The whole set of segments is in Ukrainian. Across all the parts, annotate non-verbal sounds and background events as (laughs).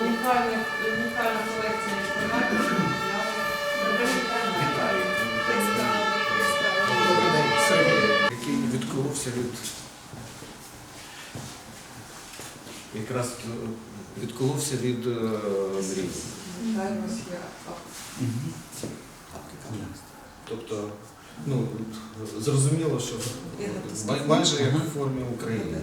унікальна, унікальна, колекція експонатів, який відколовся від якраз відколовся від мрії. Тобто, ну, зрозуміло, що майже як в формі України.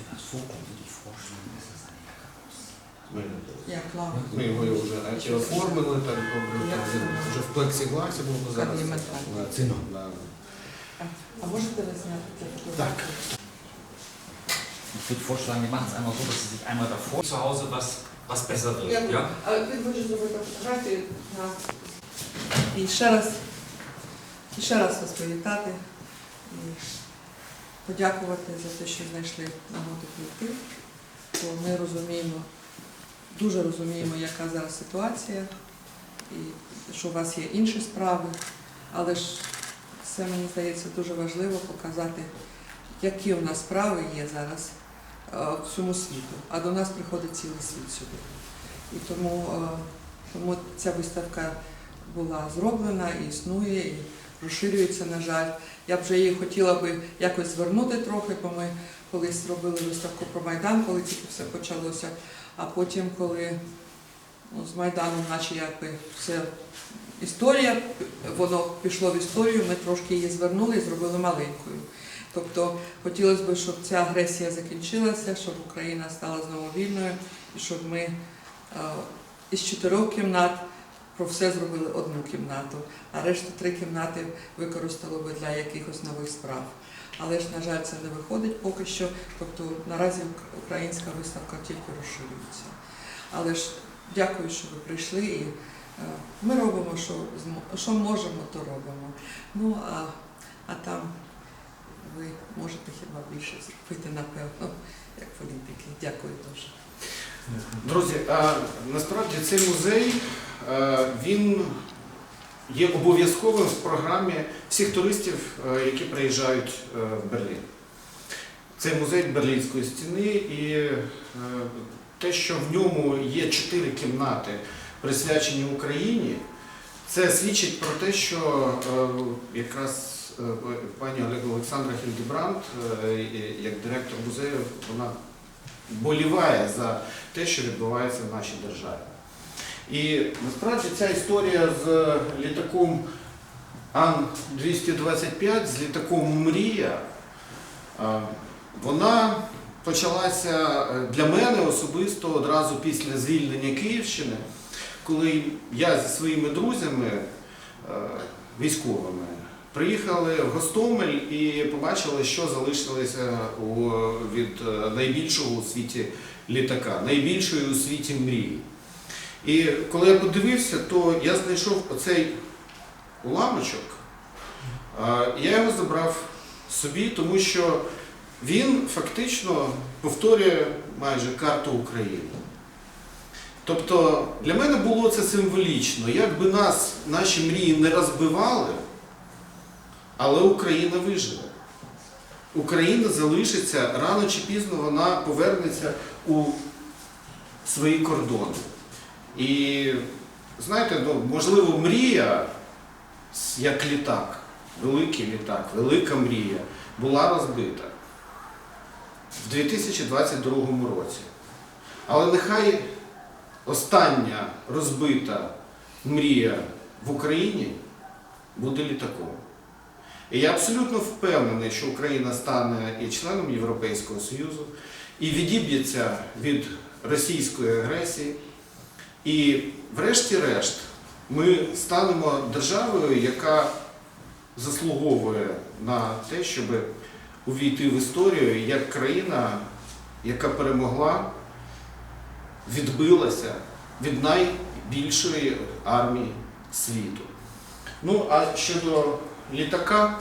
Für das Foto würde ich vorschlagen, dass es eine Jacke aussieht. Ми, Я клава. ми його вже наче оформили так добре, так, він вже в плексігласі був ну, зараз. Орнаментально. на ціну. на- А можете ви зняти цю фотографію? Ich würde vorschlagen, wir machen es einmal so, dass Sie sich einmal davor zu Hause was, was besser wird. Я, Ja? а він хоче зробити фотографію на і ще раз, і ще раз вас привітати і подякувати за те, що знайшли нагоду прийти. Бо ми розуміємо, дуже розуміємо, яка зараз ситуація, і що у вас є інші справи, але ж це мені здається дуже важливо показати, які у нас справи є зараз е, всьому світу. А до нас приходить цілий світ сюди. І тому, е, тому ця виставка була зроблена і існує, і розширюється, на жаль. Я б вже її хотіла би якось звернути трохи, бо ми колись зробили виставку про Майдан, коли тільки все почалося. А потім, коли ну, з Майданом, наче якби все історія, воно пішло в історію, ми трошки її звернули і зробили маленькою. Тобто хотілося б, щоб ця агресія закінчилася, щоб Україна стала знову вільною і щоб ми е, із чотирьох кімнат про все зробили одну кімнату, а решту три кімнати використали би для якихось нових справ. Але ж, на жаль, це не виходить поки що. Тобто наразі українська виставка тільки розширюється. Але ж дякую, що ви прийшли і е, ми робимо, що, що можемо, то робимо. Ну а, а там ви можете хіба більше зробити, напевно, як політики. Дякую дуже. Друзі, а насправді цей музей е, він є обов'язковим в програмі всіх туристів, е, які приїжджають е, в Берлін. Це музей Берлінської стіни і е, те, що в ньому є чотири кімнати, присвячені Україні, це свідчить про те, що якраз пані Олександра Хільдебранд, як директор музею, вона боліває за те, що відбувається в нашій державі. І насправді ця історія з літаком Ан-225, з літаком Мрія, вона почалася е, для мене особисто одразу після звільнення Київщини, коли я зі своїми друзями е, військовими приїхали в Гостомель і побачили, що залишилося від е, найбільшого у світі літака, найбільшої у світі мрії. І коли я подивився, то я знайшов оцей уламочок, я його забрав собі, тому що він фактично повторює майже карту України. Тобто для мене було це символічно, як би нас, наші мрії не розбивали, але Україна виживе. Україна залишиться рано чи пізно вона повернеться у свої кордони. І знаєте, ну, можливо, мрія, як літак, великий літак, велика мрія, була розбита в 2022 році. Але нехай остання розбита мрія в Україні буде літаком. І я абсолютно впевнений, що Україна стане і членом Європейського Союзу, і відіб'ється від російської агресії. І врешті-решт ми станемо державою, яка заслуговує на те, щоб увійти в історію як країна, яка перемогла, відбилася від найбільшої армії світу. Ну, а щодо літака,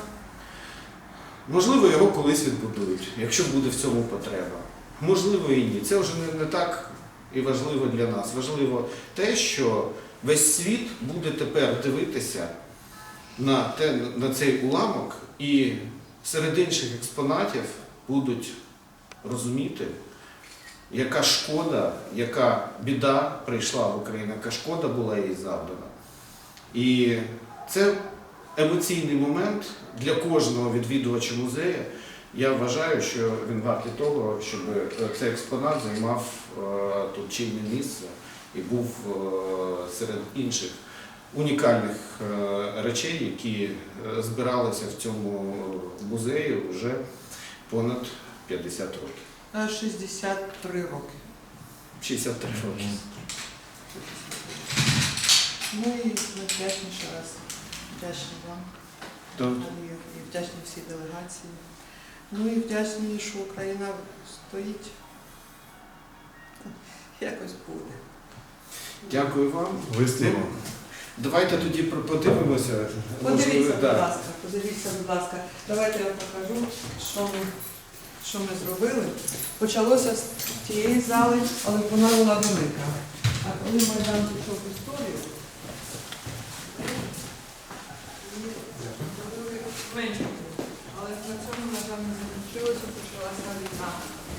можливо, його колись відбудують, якщо буде в цьому потреба. Можливо і ні. Це вже не, не так і важливо для нас. Важливо те, що весь світ буде тепер дивитися на, те, на цей уламок і серед інших експонатів будуть розуміти, яка шкода, яка біда прийшла в Україну, яка шкода була їй завдана. І це емоційний момент для кожного відвідувача музею. Я вважаю, що він вартий того, щоб цей експонат займав тут чільне місце і був е, серед інших унікальних е, речей, які е, збиралися в цьому музеї вже понад 50 років. Е, 63 роки. 63 роки. Ну і ми вдячні ще раз. Вдячні вам. І вдячні всій делегації. Ну і вдячні, що Україна стоїть. Якось буде. дякую вам. Вистоїмо. Давайте тоді подивимося. Подивіться, будь да. ласка, подивіться, будь ласка. Давайте я вам покажу, що ми, що ми зробили. Почалося з тієї зали, але вона була велика. А коли Майдан пішов в історію, зробили менше. Але на цьому, на жаль, не закінчилося, почалася війна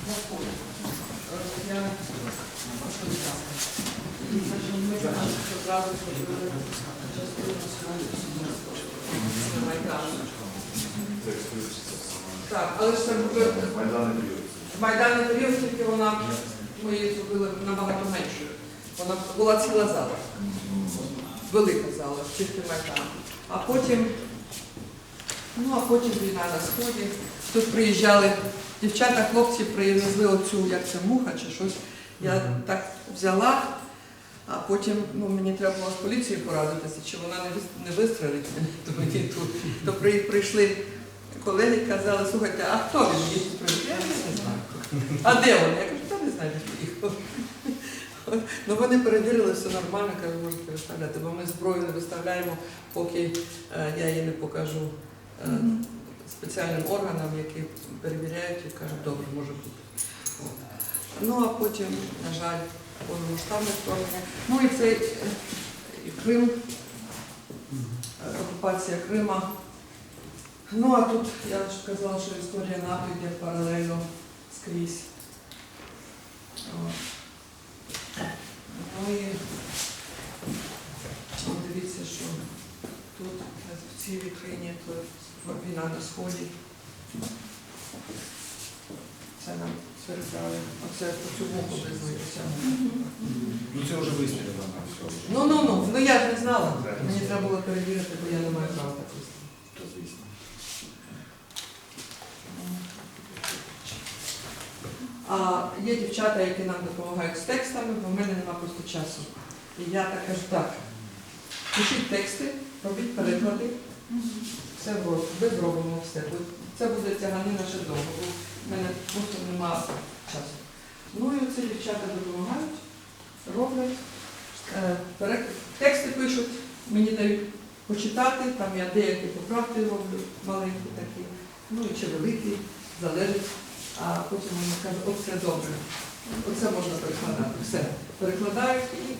на полі. Так, але ж це буде Майдан не період, тільки вона ми її зробили набагато меншою. Вона була ціла зала. Велика зала, тільки Майдан. А потім, ну а потім війна на сході. Тут приїжджали дівчата, хлопці привезли оцю, як це муха чи щось. Я так взяла, а потім ну, мені треба було з поліцією порадитися, чи вона не вистрелить то мені тут. То при- прийшли колеги і казали, слухайте, а хто він їх? Я не знаю. А де вони? Я кажу, та не знаю, де приїхав. Ну вони перевірили, все нормально, кажу, можете виставляти, бо ми зброю не виставляємо, поки е, я її не покажу е, спеціальним органам, які перевіряють і кажуть, добре, може бути. Ну а потім, на жаль, повномасштабне вторгнення. Ну і цей е, і Крим, окупація Крима. Ну а тут я ж казала, що історія НАТО йде паралельно скрізь. Ну і дивіться, що тут е, в цій вітрині то війна на сході. Це нам передали. Оце по цю муху призвелися. Ну це вже вистрілено все. Ну, ну, ну, ну я ж не знала. Мені треба було перевірити, бо я не маю права так. То звісно. А є дівчата, які нам допомагають з текстами, бо в мене нема просто часу. І я так кажу, так, пишіть тексти, робіть переклади, все в- ми зробимо все. Це буде тяганина ще довго, бо в мене просто нема часу. Ну і оці дівчата допомагають, роблять, е, тексти пишуть, мені дають почитати, там я деякі поправки роблю, маленькі такі, ну і чи великі, залежить. А потім вони кажуть, от це добре, оце можна перекладати. Все. Перекладають і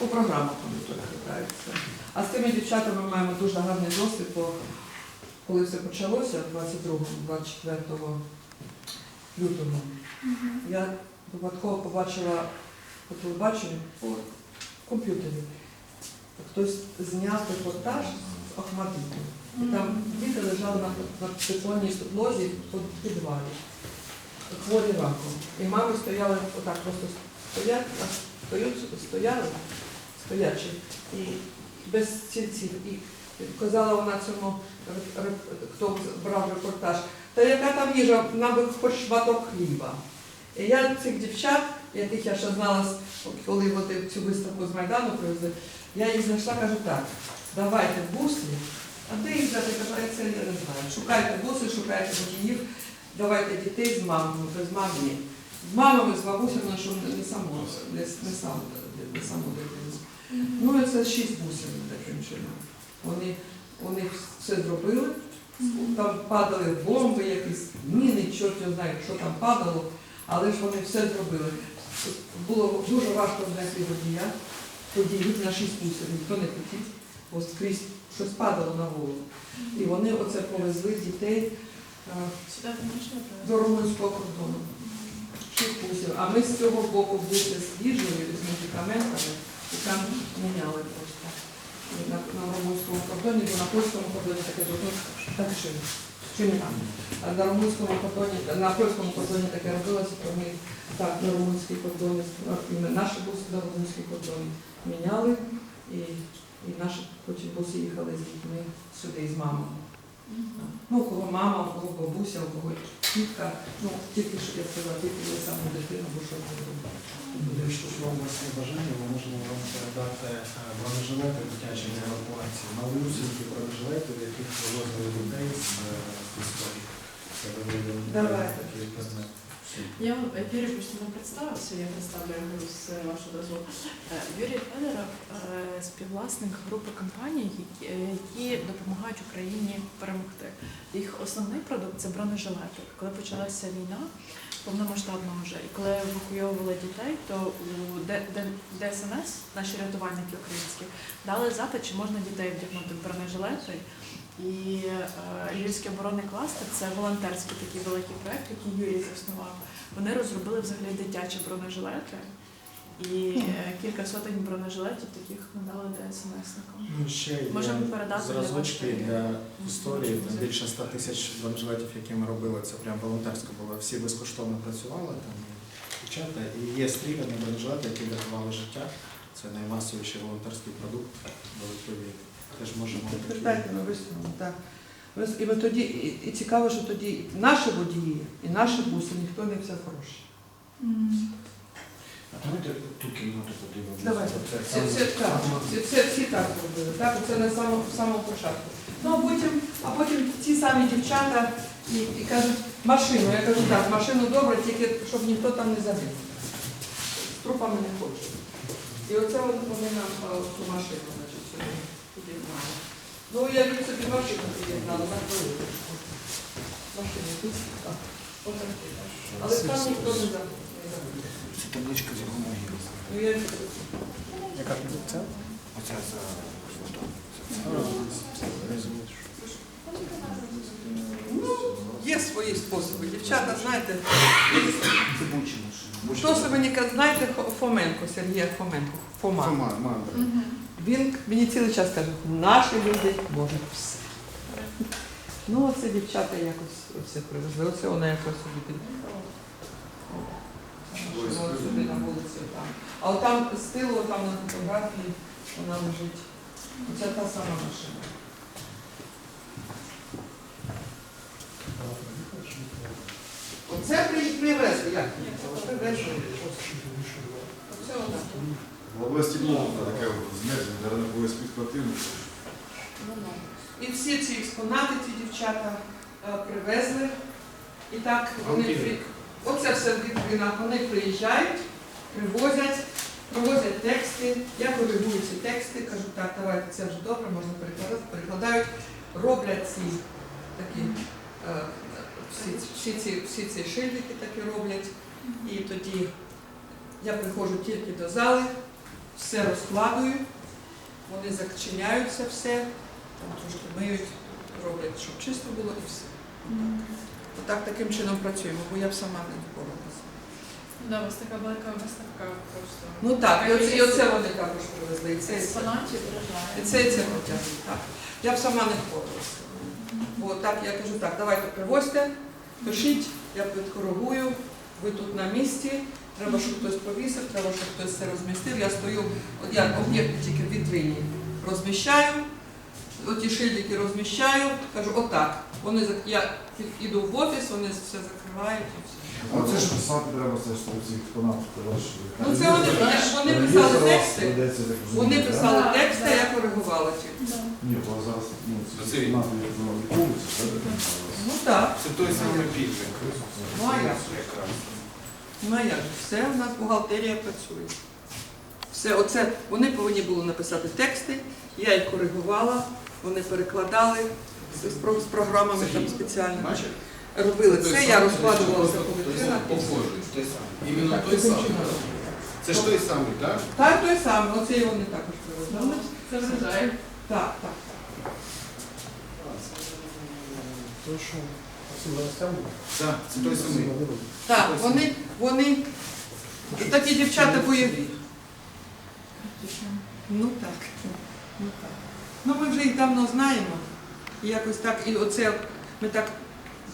по програмах вони перекладаються. А з тими дівчатами ми маємо дуже гарний досвід, бо коли все почалося 22-24 лютого, я випадково побачила по телебаченню по комп'ютері. Хтось зняв репортаж з Ахмадиту. І там діти лежали на, на бетонній підлозі в підвалі, хворі раком. І мами стояли отак, просто стоять, стоять, стояли, стоячи, і без стільців. І казала вона цьому, хто брав репортаж, та яка там їжа, нам би хоч шматок хліба. І я цих дівчат, яких я ще знала, коли вони цю виставку з Майдану привезли, я їх знайшла, кажу так, давайте буси, а де їх взяти? Кажу, це я не знаю. Шукайте буси, шукайте водіїв, давайте дітей з мамами, без мами. З мамами, з бабусями, щоб не, не само, не, не сам, не само дитинство. Ну це шість бусин таким чином. Вони, вони все зробили, там падали бомби якісь, міни, чорт його знає, що там падало, але ж вони все зробили. Було дуже важко знайти водія, тоді на шість бусин, ніхто не хотів, бо скрізь щось падало на голову. І вони оце повезли дітей е, до румунського кордону. цих бусів. А ми з цього боку буси з їжею, з медикаментами, і там міняли просто. На, на румунському кордоні, бо на польському кордоні таке зробили. Так що, що не там. А на румунському кордоні, на польському кордоні таке робилося, то ми так на румунський кордон, і ми наші буси на румунський кордон міняли. І, і наші потім буси їхали з дітьми сюди з мамою. Ну, у кого мама, у кого бабуся, у кого тітка. Ну, тільки що я сказала, тільки я саме дитину, бо що це робити. Якщо ж вам у бажання, ми можемо вам передати е, бронежилети дитячі для евакуації. Малюсінькі бронежилети, в яких вивозили людей з е, історії. Це доволі Давайте. такий предмет. Я вам Юрій не представився, я представлю з вашого дозволу. Е, Юрій Федоров співвласник групи компаній, які, е, допомагають Україні перемогти. Їх основний продукт це бронежилети. Коли почалася війна, повномасштабна вже, і коли евакуйовували дітей, то у ДСНС, наші рятувальники українські, дали запит, чи можна дітей вдягнути в бронежилети. І е, Львівський оборонний кластер це волонтерський такий великий проект, який Юрій заснував. Вони розробили взагалі дитячі бронежилети, і е, кілька сотень бронежилетів таких надали ДСНСникам. Ну, ще є Можемо передати зразочки для історії. Там більше 100 тисяч бронежилетів, які ми робили, це прям волонтерсько було. Всі безкоштовно працювали там і дівчата. І є стріляні бронежилети, які врятували життя. Це наймасовіший волонтерський продукт великої війни. Теж можемо. Підтвердайте так. І, ми тоді, і, і цікаво, що тоді наші водії і наші буси ніхто не взяв гроші. А давайте ту кімнату подивимося. Давайте. Це всі, так, всі, всі, всі так робили, так, це на самому, самому початку. Ну, а потім, а потім ті самі дівчата і, і кажуть, машину. Я кажу, так, машину добре, тільки щоб ніхто там не загинув. З трупами не хочу. І оце вони нам цю машину, значить. Ну, я люблю собі машину підігнали, на хвилину. Машину тут, так. Але там ніхто не загинув. Це табличка з його могили. Ну, я Яка це? Оця за фото. Ну, є свої способи. Дівчата, знаєте, хто себе не знаєте, Фоменко, Сергія Фоменко, Фома. Фома, мандра. Він мені цілий час каже, наші люди можуть все. Ну, оце дівчата якось все привезли. Оце вона якось собі під. О, от сюди на вулицю там. А от там з тилу, там на фотографії, вона лежить. Оце та сама машина. Оце привезли. Як? Привезли. Оце вона. В області Мовка таке зниження, наверное, колись підхватили. І всі ці експонати ці дівчата е, привезли. І так вони при... оце все в вітринах. Вони приїжджають, привозять, привозять тексти. Я коригую ці тексти, кажу, так, давайте це вже добре, можна перекладати, перекладають, роблять ці такі. е, Всі, всі, ці, всі ці шильдики такі роблять. І тоді я приходжу тільки до зали, все розкладую, вони зачиняються все, там трошки миють, роблять, щоб чисто було і все. Отак таким чином працюємо, бо я б сама не впоралася. Да, у вас така велика виставка просто. Ну так, і оце, і оце вони також привезли. І це, і це. І це, і це потягли. Так. Я б сама не впоралася. Бо так я кажу, так, давайте привозьте, пишіть, я підкоригую, ви тут на місці, треба, щоб хтось повісив, треба, щоб хтось це розмістив. Я стою, от я об'єкти тільки в вітрині розміщаю, оті шильдики розміщаю, кажу, отак. Вони я йду в офіс, вони все закривають і все. А це ж писати треба все ж ці експонати, ти. Ну це вони, вони писали тексти, вони писали тексти, так. я коригувала ті. Ні, бо зараз ну, ці експонати лікуються, так? Ну так. Це той самий підвик. Ну, а як? Ну а як же? Все у нас бухгалтерія працює. Все, оце вони повинні були написати тексти, я їх коригувала, вони перекладали з, з з програмами там спеціальними. Робили це, я розкладувалася по Той вітринах. самий, похожий, той самий. Іменно той самий. Це ж той самий, так? Так, той самий, оце і вони також привезли. Це вражає. Так, так. То що, Так, це той самий. Так, вони, вони такі дівчата бойові. Ну так. Ну так. Ну ми вже їх давно знаємо. І якось так, і оце ми так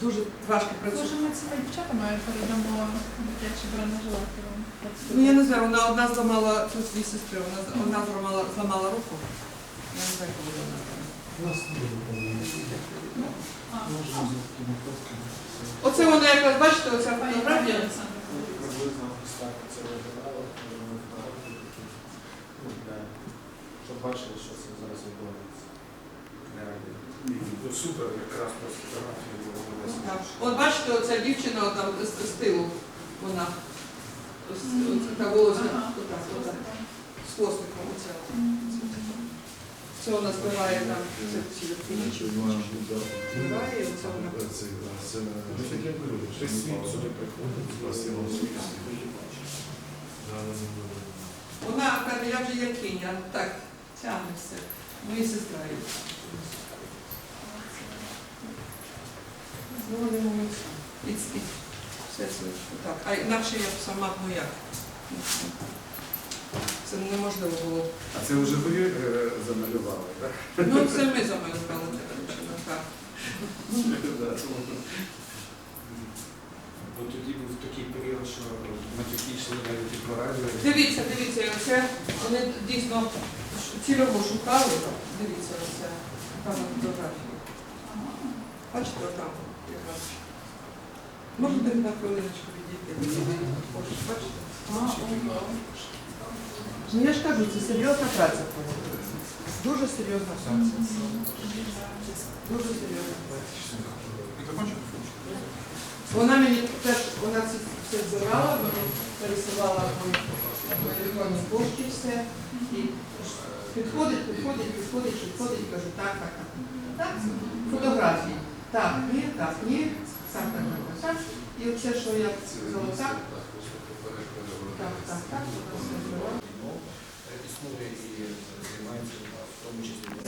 дуже важко працюємо. Може, ми цими дівчатами передамо дитячі бронежилети вам? Ну я не знаю, вона одна зламала тут дві сестри, вона, одна зламала, зламала руку. Я не знаю, коли вона. Оце вона якраз, бачите, оця фотографія. Приблизно це виглядало. ну, Щоб бачили, що це зараз відбувається. Ну, Супер, якраз по фотографії було. От бачите, оця дівчина там з, тилу, вона та волосся, з хвостиком Це вона збиває там, це ці вона. Вона каже, я вже якиня, так, тягне все. Ну сестра її. Ну, вони можуть і, все так. А інакше я сама, ну як? Це неможливо було. А це вже ви е, замалювали, так? Ну, це ми замалювали так. (laughs) Бо тоді був такий період, що матюки йшли навіть і по радіо. Дивіться, дивіться, оце вони дійсно цільово шукали. Дивіться, оце там на фотографії. Бачите, там якраз. Можете на хвилиночку відійти? Бачите? Ну я ж кажу, це серйозна праця. Дуже серйозна праця. Дуже серйозна праця. Вона мені теж, вона це все збирала, мені пересилала по електронній пошті все. І підходить, підходить, підходить, підходить, каже, так, так, так. Так, фотографії. Так, ні, так, ні, так, так, так, так. І оце, що я сказала, так, так, так, вона все збирала. Існує і займається в тому числі.